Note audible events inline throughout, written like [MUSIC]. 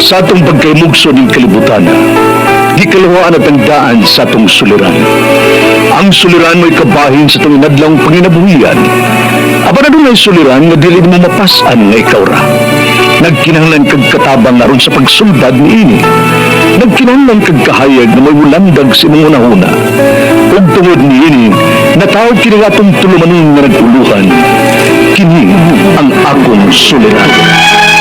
Sa atong pagkaymugso ng kalibutan, gikalawaan at ang daan sa atong suliran. Ang suliran mo'y kabahin sa itong inadlang panginabuhian. Aba na doon ay suliran nga dili mo mapasan nga ikaw ra. Nagkinahanglan kag katabang aron sa pagsulbad ni ini. Nagkinahanglan kag kahayag na may mulandag sa imong unahuna. Ug tungod ni ini, natawag kini nga atong tulumanon nga naguluhan. Kini ang akong suliran.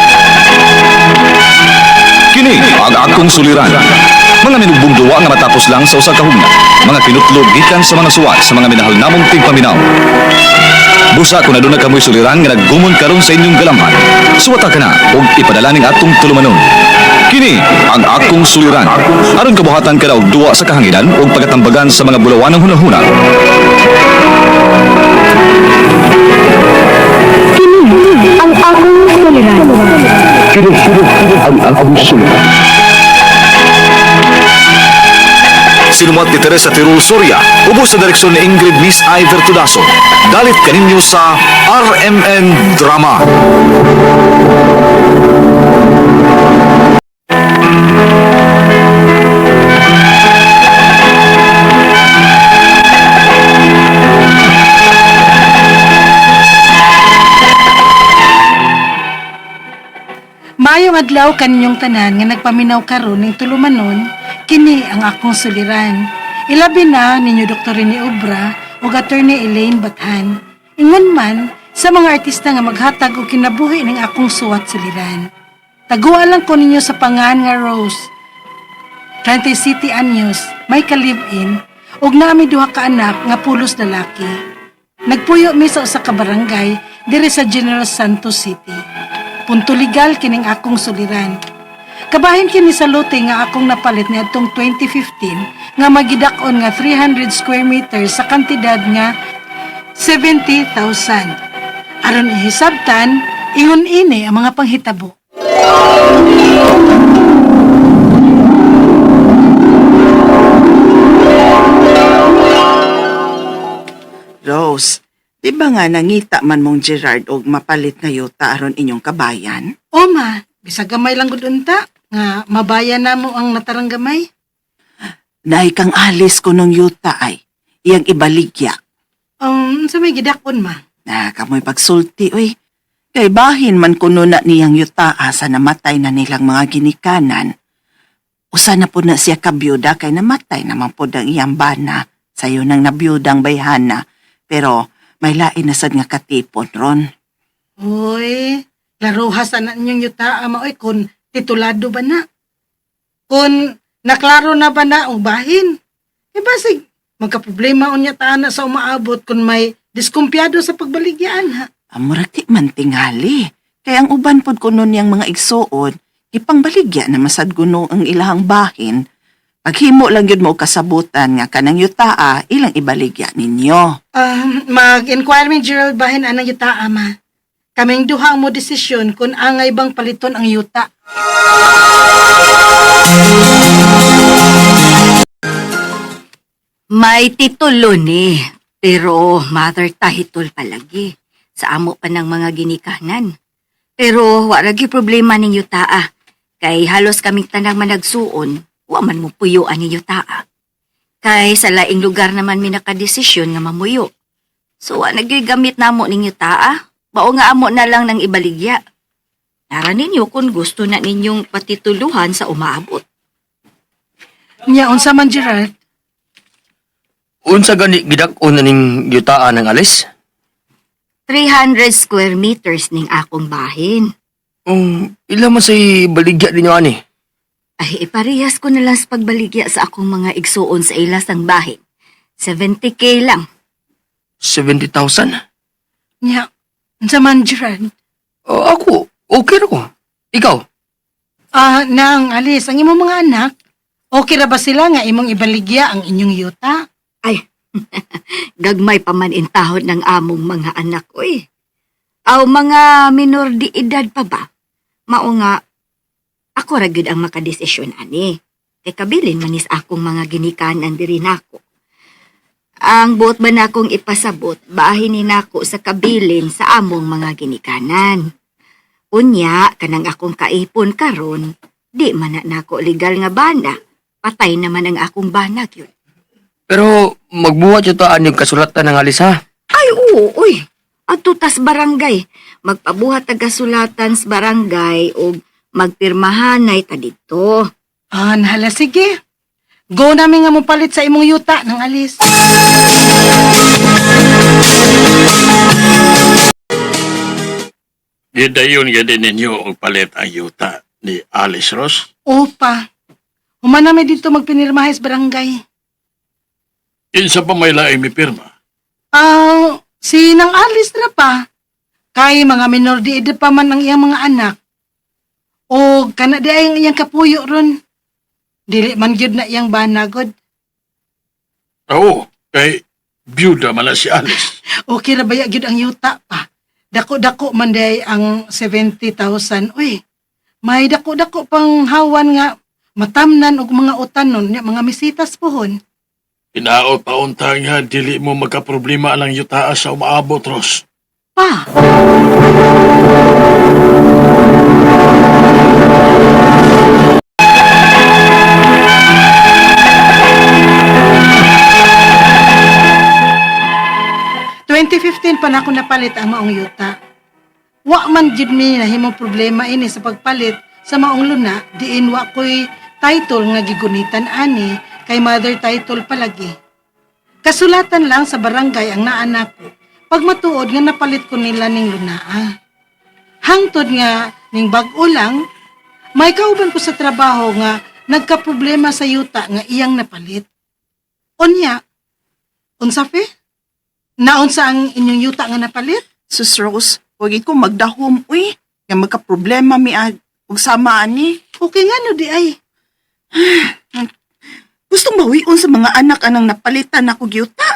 Kini ang akong suliran. Mga minugbong duwa nga matapos lang sa usa ka hugna. Mga kinutlog gikan sa mga suwat sa mga minahal namong tigpaminaw. Busa kung aduna kamoy suliran nga naggumon karon sa inyong galamhan. Suwata ka na ug ipadala ning atong tulumanon. Kini ang akong suliran. Aron kabuhatan ka na og duwa sa kahanginan ug pagatambagan sa mga bulawan ng hunahuna. Ang akong suliran. Kini ang akong suliran. Sinumat ni Teresa Tirul Soria, ubos sa direksyon ni Ingrid Miss Iver Tudaso. Dalit kaninyo sa RMN Drama. Mayong adlaw kaninyong tanan nga nagpaminaw karon ning tulumanon, kini ang akong suliran. Ilabi na ninyo Dr. Rene Obra ug Attorney Elaine Bathan. Ingon man sa mga artista nga maghatag og kinabuhi ning akong suwat suliran. Taguan lang ko ninyo sa pangan nga Rose. 30 City Anyos, may ka-live-in, ug nami duha ka anak nga pulos lalaki. Nagpuyo mi sa usa ka barangay diri sa General Santos City. Punto legal kining akong suliran. Kabahin kini sa lote nga akong napalit ni atong 2015 nga magidakon nga 300 square meters sa kantidad nga 70,000. Aron ihisabtan, ingon ini ang mga panghitabo. Rose, di ba nga nangita man mong Gerard og mapalit nga yuta aron inyong kabayan? O ma, bisag gamay lang gud unta nga mabayan na mo ang natarang gamay. Naay kang alis ko nung yuta ay, iyang ibaligya. Um, sa may gidakon ma. Na kamoy pagsulti, oy. Kay bahin man kuno na niyang yuta sa namatay na nilang mga ginikanan. Usa na po na siya kabyuda kay namatay naman po ang iyang bana sayo nang nabiyudang bayhana. Pero may lain na sad nga katipon ron. Uy, laruhas na ninyong yuta ama oy kun titulado ba na? Kun naklaro na ba na o bahin? E basig, magkaproblema unya ta na sa umaabot kung may diskumpiyado sa pagbaligyan ha. Amurati man tingali. Kaya ang uban pod kuno niyang mga igsuon, ipangbaligya na masad kuno ang ilahang bahin. Paghimo lang yun mo kasabutan nga kanang yutaa, ilang ibaligya ninyo. Um, mag-inquire mi Gerald bahin anang yuta ama. Kaming duha mo desisyon kung angay bang paliton ang yuta. May titulo ni, pero mother tahitol palagi. Sa amo pa ng mga ginikanan. Pero waragi problema ninyo taa. Kay halos kaming tanang managsuon, wa man mo puyuan ninyo taa. Kay sa laing lugar naman mi nakadesisyon nga mamuyo. So wa nagigamit namo ninyo taa. Bao nga amo na lang ng ibaligya. Nara ninyo kung gusto na ninyong patituluhan sa umaabot. Nya unsa man Gerald? Unsa gani gidak-on na ning yutaan ng alis? 300 square meters ning akong bahin. Um, ila man say baligya ninyo ani. Ay, iparehas ko na lang sa pagbaligya sa akong mga igsuon sa ilas ng bahin. 70k lang. 70,000. Nya, unsa man Gerald? O ako, okay ra ko. Ikaw, Ah, nang alis ang imong mga anak. Okay ra ba sila nga imong ibaligya ang inyong yuta? Ay, [LAUGHS] gagmay pa man intahod ng among mga anak, oy. Aw mga minor di edad pa ba? Mao nga, ako ra gyud ang makadesisyon ani. Kay kabilin manis akong mga ginikanan diri nako. Ang buot ba nakong ipasabot, bahin ni nako sa kabilin sa among mga ginikanan. Unya, kanang akong kaipon karon, Di man na nako legal nga bana. Patay naman ang akong bana yun. Pero magbuhat yutaan yung kasulatan ng alis ha. Ay, oo, uy. Ato tas barangay. Magpabuhat taga-sulatan sa barangay o magpirmahanay ta dito. Ah, nahala, sige. Go namin nga mo palit sa imong yuta ng alis. Gidayon gadi ninyo og palit ang yuta ni Alice Ross. Opa. Human namin dito magpinirmahe sa barangay. Kinsa pa may laing mi pirma. Ah, si nang alis na pa. Kay mga minor di edad pa man ang iyang mga anak. O kana di ay ang iyang kapuyo ron. Dili man gyud na iyang banagod. Oo, kay byuda man na si Alice. [LAUGHS] Okay ra baya gyud ang yuta pa. Dako-dako man day ang 70,000. Uy, may dako-dako pang hawan nga matamnan og mga utanon nya mga misitas pohon. Pinaot pa unta nga dili mo magkaproblema ang yuta sa umaabot Ross. Pa, 2015 pa na ako napalit ang maong yuta. Wa man jud mi nahimong problema ini sa pagpalit sa maong luna, diin wa ko'y title nga gigunitan ani kay mother title palagi. Kasulatan lang sa barangay ang naanak ko. Pag matuod nga napalit ko nila ning lunaa. Hangtod nga ning bag-o lang, may kauban ko sa trabaho nga nagka-problema sa yuta nga iyang napalit. Unya, unsa fe? Naunsa ang inyong yuta nga napalit? Sus Rose, huwag ko magdahom, uy. Nga magka-problema mi ag ug sama ani. Okay nga no di ay. [SIGHS] Gustong bawion sa mga anak anang napalitan ako gyuta.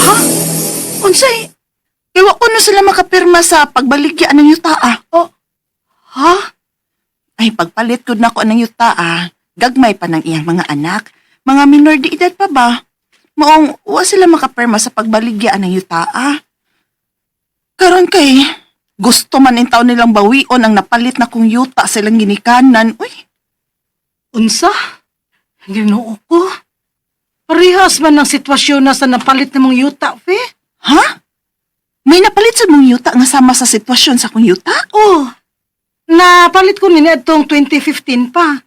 Ha? Unsay? Iwa ko na sila makapirma sa pagbaligya ng yuta ah. Oh, ha? Ay, pagpalit ko na ako ng yuta ah. Gagmay pa ng iyang mga anak. Mga minor di edad pa ba? Maong, wa sila makapirma sa pagbaligya ng yuta ah. Karon kay, gusto man in taon nilang bawion ang napalit na kong yuta silang ginikanan. Uy, Unsa? Ginoo ko. Parehas man ang sitwasyon na sa napalit na mong yuta, fe? ha? May napalit sa mong yuta nga sama sa sitwasyon sa kong yuta? Oh, napalit ko nila itong 2015 pa.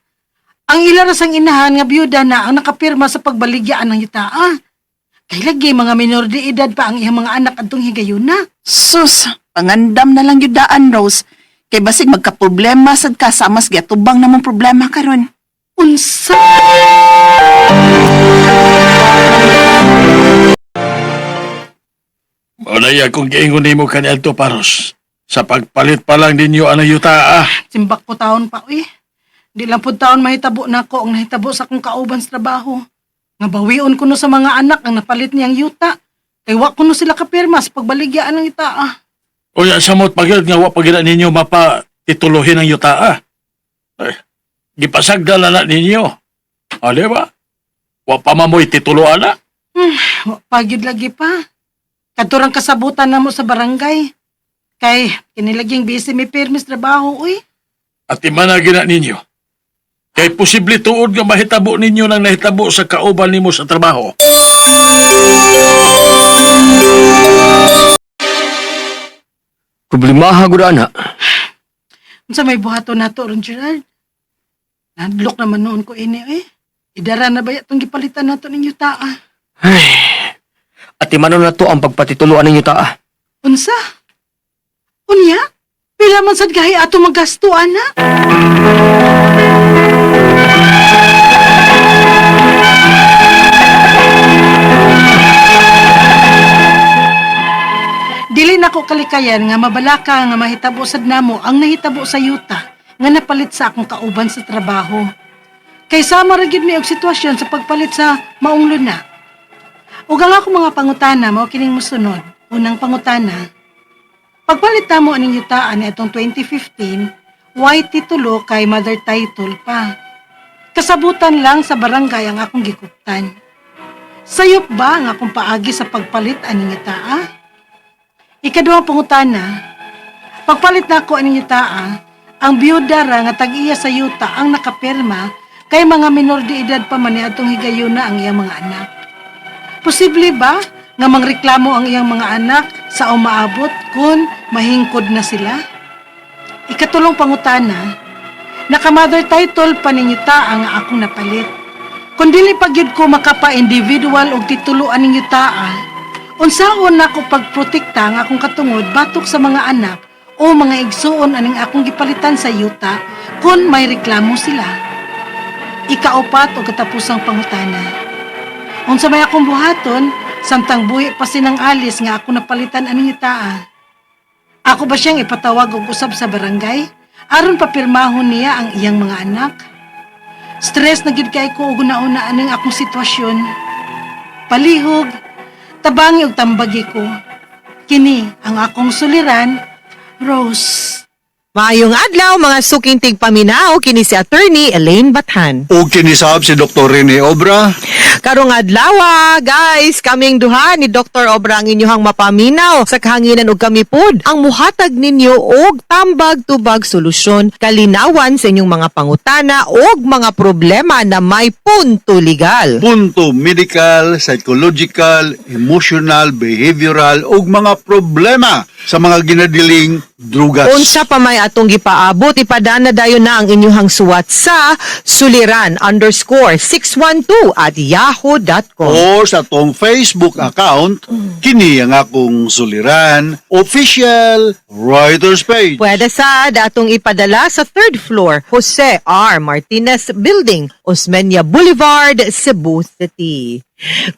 Ang ilaras ang inahan nga byuda na ang nakapirma sa pagbaligyan ng yutaa. Kay lagi mga minor de edad pa ang iyang mga anak adtong higayuna. Sus, pangandam na lang yung daan, Rose. Kay basig magka-problema sad ka sa mas giatubang namang problema karon. Unsa? Maunay akong giingon nimo kaniadto paros. Sa pagpalit pa lang ninyo ang yuta ah. Simbak ko taon pa, uy. Di lang po taon mahitabo na ako ang nahitabo sa akong kauban sa trabaho. Nga bawion ko no sa mga anak ang napalit niyang yuta. Kay wa ko no sila kapirma sa pagbaligyan ng itaa. Unya samot pagid nga wa pagid ninyo mapa tituluhin ang yuta ah. Ay, gipasagda na ninyo. Di ba? Wa pa mamoy tituloan na. Wa Pagid lagi pa. Katurang kasabutan na mo sa barangay. Kay kinilaging busy may permis trabaho, uy. At imanagin na ninyo. Kay posible tuod nga mahitabo ninyo nang nahitabo sa kauban nimo sa trabaho. Problemaha gud ana. Unsa may buhato nato ron Gerald? Nadlok naman noon ko ini eh. Idara na ba itong gipalitan nato ninyo taa? At imano na to ang pagpatituluan ninyo taa. Unsa? Unya? Pila man sad gahi ato? Dili na ko kalikayan nga mabalaka nga mahitabo sad namo ang nahitabo sa yuta nga napalit sa akong kauban sa trabaho. Kay sama ra gyud mi og sitwasyon sa pagpalit sa maong luna. Ug ang ako mga pangutana mao kining mosunod. Unang pangutana, Pagpalit mo aning yutaan na itong 2015, white titulo kay mother title pa. Kasabutan lang sa barangay ang akong gikuptan. Sayop ba ang akong paagi sa pagpalit aning yutaa? Ikaduhang pangutana, pagpalit na ako aning yutaa, Ang biyuda ra nga tag-iya sa yuta ang nakapirma kay mga minor de edad pa man atong higayuna ang iyang mga anak. Posible ba nga mangreklamo ang iyang mga anak sa umaabot kung mahingkod na sila? Ikatulong pangutana, naka-mother title pa ninyo ta ang akong napalit. Kung dili pa gyud ko makapa-individual og tituluan ninyo taa, unsaon na ko pagprotekta nga akong katungod batok sa mga anak o mga igsuon aning akong gipalitan sa yuta kung may reklamo sila. Ikaupat o katapusang pangutana. Unsa may akong buhaton, samtang buhi pa sinang alis nga ako napalitan aning taa. Ako ba siyang ipatawag og usab sa barangay? Aron papirmahon niya ang iyang mga anak? Stress na gid kay ko og una aning akong sitwasyon. Palihog, tabangi og tambagi ko. Kini ang akong suliran, Rose. Maayong adlaw mga suking tigpaminaw kini si attorney Elaine Bathan. O kinisab si Dr. Rene Obra. Karong adlaw ah, guys, kaming duha ni Dr. Obra ang inyong mapaminaw sa kahanginan ug kami pod. Ang muhatag ninyo og tambag tubag solusyon kalinawan sa inyong mga pangutana og mga problema na may punto legal. punto medical, psychological, emotional, behavioral ug mga problema sa mga ginadiling drugas. Unsa pa may atong gipaabot, ipadana dayon na ang inyong suwat sa suliran underscore 612 at yahoo.com. o sa tong Facebook account, kini ang akong suliran, official writer's page. Pwede sa datong ipadala sa third floor, Jose R. Martinez Building, Osmeña Boulevard, Cebu City.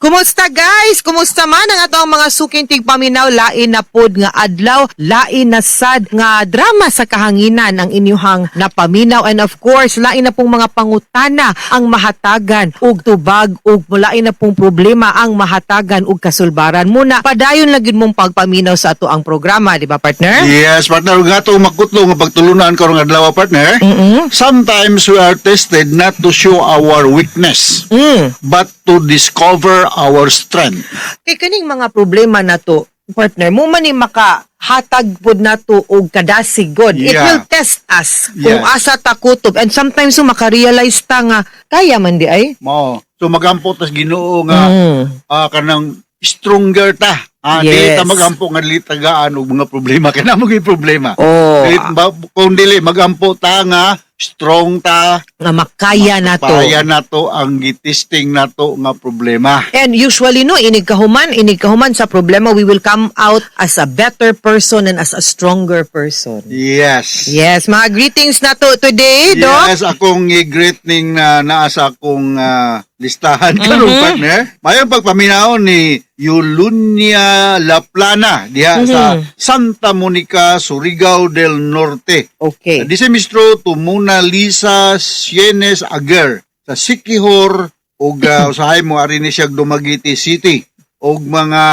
Kumusta guys? Kumusta man ang atong mga suking tigpaminaw lain na pod nga adlaw, lain na sad nga drama sa kahanginan ang inyuhang napaminaw and of course lain na pong mga pangutana ang mahatagan ug tubag ug lain na pong problema ang mahatagan ug kasulbaran muna padayon lagid mong pagpaminaw sa ato ang programa, di ba partner? Yes, partner, nga to makutlo nga pagtulunan karong adlaw partner. Mm-mm. Sometimes we are tested not to show our weakness, Mm. but to discover our strength. kay kaning mga problema na to, partner, mo man ni makahatag pod na to og kadasig god. It Yeah. will test us kung Yes. asa ta kutob. And sometimes so makarealize ta nga kaya man di ay. Mao. So magampo tas Ginoo nga Mm. ah, kanang stronger ta. Ah, Yes. Dili ta magampo nga dili tagaan og mga problema kana mo gyud problema. Oh, Dili, ba, kung dili magampo ta nga strong ta, nga makaya na to. Paya na to ang gitisting na to nga problema. And usually no, inig kahuman, inig kahuman sa problema, we will come out as a better person and as a stronger person. Yes. Yes, mga greetings na to today, Doc. Yes, akong i-greeting na naasa akong ah, listahan karong Mhm. partner. Mayong pagpaminaw ni Yulunia Laplana diha sa Mhm. Santa Monica, Surigao del Norte. Okay. Di semestro to Mona Lisa Sienes Ager sa Sikihor ug uh, [LAUGHS] usahay mo ari ni siya Dumaguete City. Og mga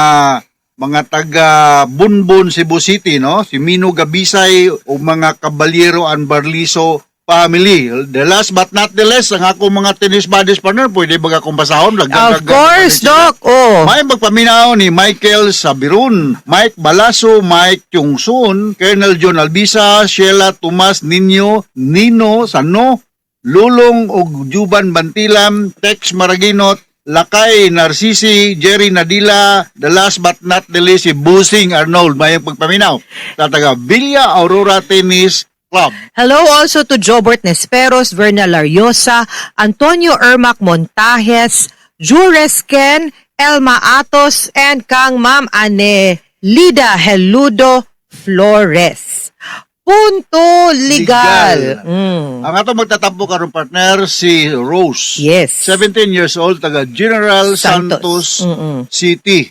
mga taga Bunbon Cebu City no? Si Mino Gabisay ug mga Caballero and Barliso family. The last but not the least, ang ako mga tennis buddies partner, pwede ba akong basahon? Lagdag- Of course, Doc. Oh. may magpaminaw ni Michael Sabirun, Mike Balaso, Mike Chungsun, Colonel John Albisa, Sheila Tomas Ninyo, Nino Sano, Lulong og Juban Bantilam, Tex Maraginot, Lakay Narcisi, Jerry Nadila, the last but not the least, si Busing Arnold, may pagpaminaw. Tataga Villa Aurora Tennis Club. Hello also to Jobert Nesperos, Verna Lariosa, Antonio Ermac Montajes, Jures Ken, Elma Atos, and Kang Ma'am Ane Lida Heludo Flores. Punto legal. Legal. Mm. Ang ato magtatampo karon partner si Rose. Yes. 17 years old, taga General Santos. Santos, Mm-mm. City.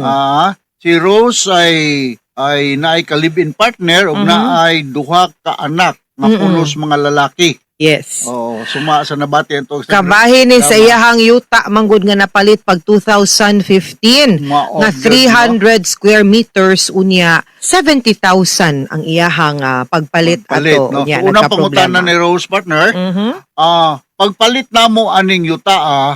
Ah, si Rose ay ay naay ka-live-in partner ug Mhm. naay duha ka anak nga Mm-mm. pulos mga lalaki. Yes. Oh, suma sa nabati ang Kabahin ni sa iyahang yuta manggod nga napalit pag 2015 Mao, nga good, 300 square meters unya 70,000 ang iyahang ah, pagpalit, Palit, ato no? unya So, unang pangutana ni Rose partner, Mhm. ah pagpalit namo aning yuta ah,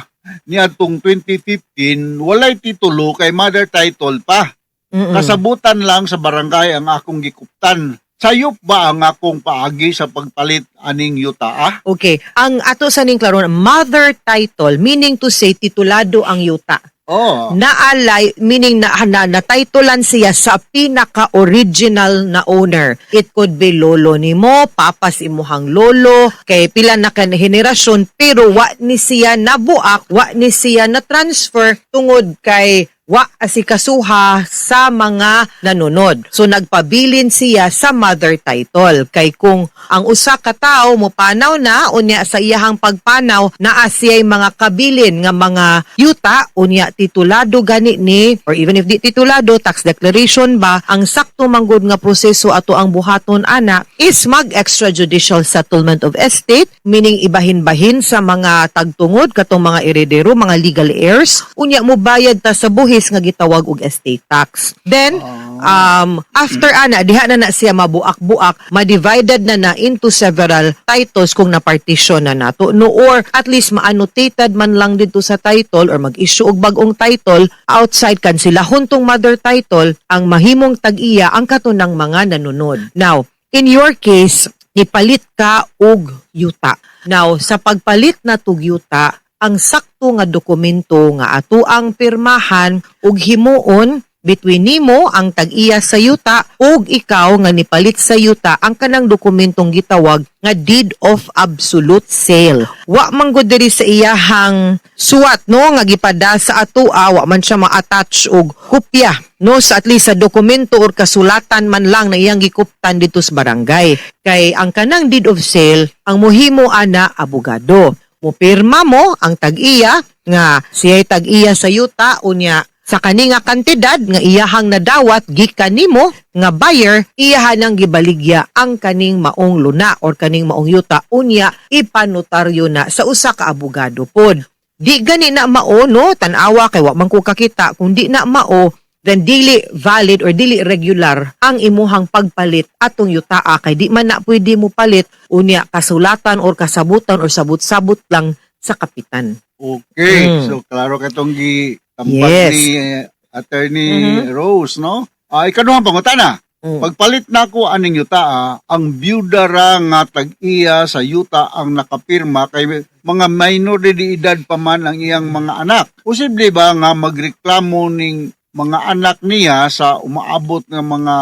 niadtong 2015 walay titulo kay mother title pa. Mm-mm. Kasabutan lang sa barangay ang akong gikuptan sayop ba ang akong paagi sa pagpalit aning yuta ah? Okay, ang ato sa ning klaro mother title meaning to say titulado ang yuta. Oh. Naalay meaning na, na natitulan siya sa pinaka original na owner. It could be lolo nimo, papas imuhang lolo, kay pila na kan henerasyon pero wa ni siya nabuak, wa ni siya na transfer tungod kay wa asikasuha sa mga nanunod. So nagpabilin siya sa mother title. Kay kung ang usa ka tawo mo panaw na unya sa iyahang pagpanaw naa siya'y mga kabilin nga mga yuta unya titulado gani ni or even if di titulado tax declaration ba ang sakto manggod nga proseso ato ang buhaton ana is mag extrajudicial settlement of estate meaning ibahin-bahin sa mga tagtungod katong mga heredero mga legal heirs unya mo bayad ta sa buhis nga gitawag og estate tax. Then um after ana diha na na siya mabuak-buak ma-divided na na into several titles kung na-partition na nato. No or at least ma-annotated man lang dito sa title or mag-issue og bagong title outside kan sila. Huntong mother title ang mahimong tag-iya ang katunang mga nanunod now in your case nipalit ka og yuta. Now sa pagpalit na tug yuta ang sakto nga dokumento nga ato ang pirmahan ug himuon between nimo ang tag-iya sa yuta ug ikaw nga nipalit sa yuta ang kanang dokumentong gitawag nga deed of absolute sale. Wa man gud diri sa iyahang suwat no nga gipada sa ato ah, wa man siya ma-attach og kopya no sa at least sa dokumento or kasulatan man lang na iyang gikuptan dito sa barangay. Kay ang kanang deed of sale ang mohimo ana abogado. Mupirma mo ang tag-iya nga siya'y tag-iya sa yuta unya sa kani nga kantidad nga iyahang nadawat gikan nimo nga buyer iyahan ang gibaligya ang kaning maong luna or kaning maong yuta unya ipanotaryo na sa usa ka abogado pod. Di gani na mao no? Tan-awa kay wa man ko kakita kung na mao then dili valid or dili regular ang imuhang pagpalit atong yutaa kay di man na pwede mo palit unya kasulatan or kasabutan or sabot-sabot lang sa kapitan. Okay, Mm. so klaro katong gi Yes. ni eh, Attorney Mhm. Rose, no? Ah, ikaduhang pangutana. Mm. Pagpalit na ko aning yuta, ah, ang byuda ra nga tag-iya sa yuta ang nakapirma kay mga minor de edad pa man ang iyang mga anak. Posible ba nga magreklamo ning mga anak niya sa umaabot nga mga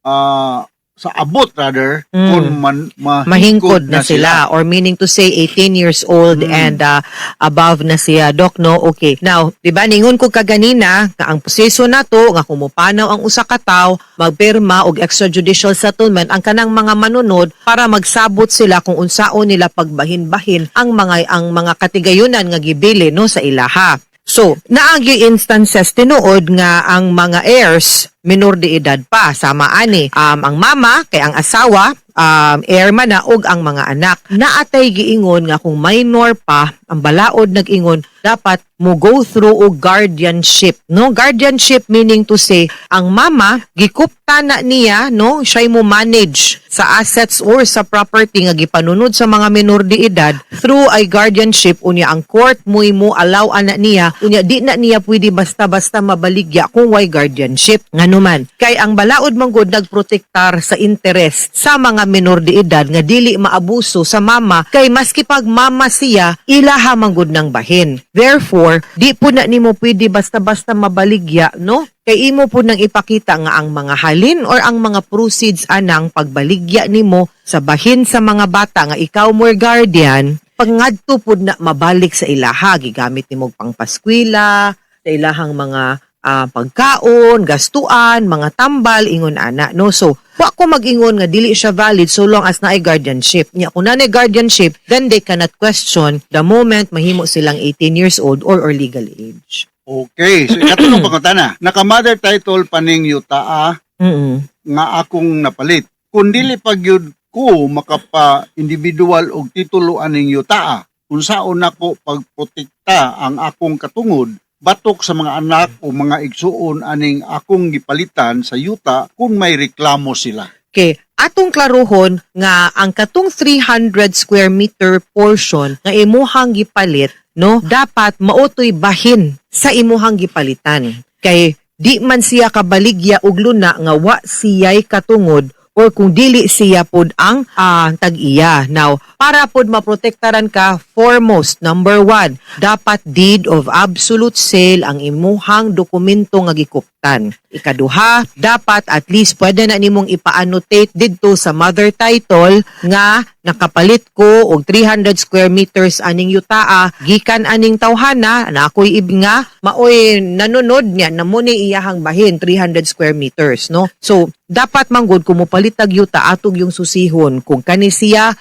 ah, sa abot rather Mm. kung man, mahingkod na sila. or meaning to say 18 years old Mm. and uh, above na siya dok no okay now di ba ningon ko kaganina nga ang proseso nato nga kumupanaw ang usa ka tawo magpirma og extrajudicial settlement ang kanang mga manunod para magsabot sila kung unsaon nila pagbahin-bahin ang mga ang mga katigayunan nga gibili no sa ilaha So, naagi instances tinuod nga ang mga heirs minor de edad pa. Sama ani um, ang mama kay ang asawa um, heir man na og ang mga anak. Naatay giingon nga kung minor pa ang balaod nag-ingon dapat mo go through og guardianship no? Guardianship meaning to say ang mama gikupta na niya no? Siya mo manage sa assets or sa property nga gipanunod sa mga minor de edad. Through ay guardianship unya ang court mo mo allow ana niya unya di na niya pwede basta-basta mabaligya kung why guardianship. Nganuman kay ang balaod man gud nagprotektar sa interest sa mga minor de edad nga dili maabuso sa mama kay maski pag mama siya ilaha man gud ng bahin therefore di po na nimo pwede basta-basta mabaligya no kay imo po nang ipakita nga ang mga halin or ang mga proceeds anang pagbaligya nimo sa bahin sa mga bata nga ikaw more guardian pangadto pud na mabalik sa ilaha gigamit nimo pang paskwela sa ilahang mga ah, pagkaon, gastuan, mga tambal, ingon ana. No? So, wa ko mag-ingon nga dili siya valid so long as na guardianship. Nya kung na guardianship, then they cannot question the moment mahimo silang 18 years old or, or legal age. Okay, so [CLEARS THROAT] ikatulong pangutana. Naka-mother title paning yuta ah, Mm nga akong napalit. Kung dili pag yun ko makapa individual og titulo aning yuta, kung saon nako pagprotekta ang akong katungod batok sa mga anak o mga igsuon aning akong gipalitan sa yuta kung may reklamo sila. Okay, atong klaruhon nga ang katong 300 square meter portion nga imuhang gipalit, no, dapat mautoy bahin sa imuhang gipalitan. Kay di man siya kabaligya og luna nga wa siya'y katungod or kung dili siya pod ang ah, tag-iya. Now, para pod maprotektaran ka, foremost, number one, dapat deed of absolute sale ang imuhang dokumento nga gikuptan. Ikaduha, dapat at least pwede na nimong ipa-annotate didto sa mother title nga nakapalit ko og 300 square meters aning yutaa gikan aning tawhana na ako'y ibinga maoy nanunod niya na mo ni iyahang bahin 300 square meters no so dapat manggod kung mopalit tag yuta atog yung susihon kung kani siya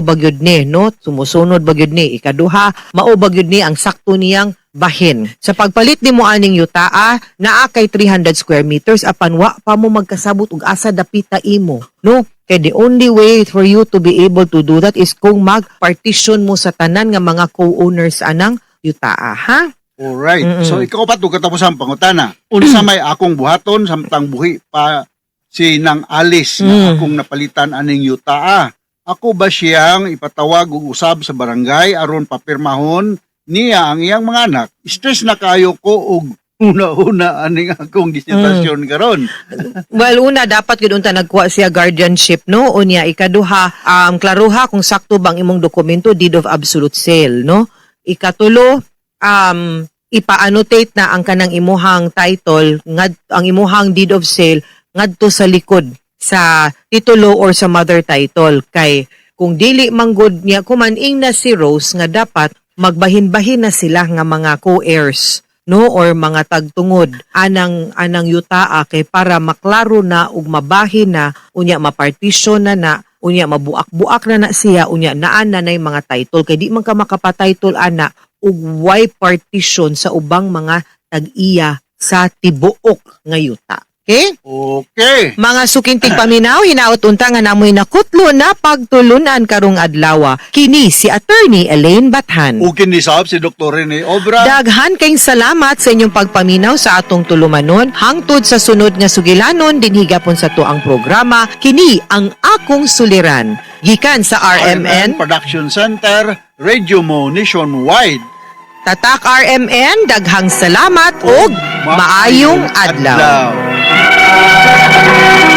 iridero bagyod ni no sumusunod bagyod ni ikaduha mao bagyod ni ang sakto niyang bahin. Sa pagpalit ni mo aning yutaa, naa kay 300 square meters apan wa pa mo magkasabot og asa dapita imo. No? Kay the only way for you to be able to do that is kung mag-partition mo sa tanan nga mga co-owners anang yutaa, ha? Alright. Mm-mm. So ikaw pa to katapos ang pangutana. Unsa may akong buhaton samtang buhi pa si nang Alice Mm. na akong napalitan aning yutaa. Ako ba siyang ipatawag og usab sa barangay aron papirmahon niya ang iyang mga anak? Stress na kayo ko og una-una aning akong gisitasyon karon. Well, una, dapat yun unta nagkuha siya guardianship, no? Unya, ikaduha, um, klaruha kung sakto bang imong dokumento, deed of absolute sale, no? Ikatulo, um, ipa-annotate na ang kanang imuhang title, ngad, ang imuhang deed of sale, ngadto sa likod sa titulo or sa mother title. Kay, kung dili manggod niya, kumaning na si Rose nga dapat magbahin-bahin na sila nga mga co-heirs no or mga tagtungod anang anang yutaa kay para maklaro na ug mabahin na unya mapartition na na unya mabuak-buak na na siya unya naan na nay mga title kay di man ka makapatitle ana ug why partition sa ubang mga tag-iya sa tibuok nga yuta okay Okay. mga sukintig paminaw, hinaot unta nga namoy nakutlo na pagtulunan karong adlaw. Kini si Attorney Elaine Bathan. Ug kinisab si Dr. Rene Obra. Daghan kayong salamat sa inyong pagpaminaw sa atong tulumanon. Hangtod sa sunod nga sugilanon, dinhigapon sa to ang programa, kini ang akong suliran. Gikan sa RMN, Production Center, Radio Mo Nationwide. Tatak RMN, daghang salamat ug maayong adlaw. Thank [LAUGHS] you.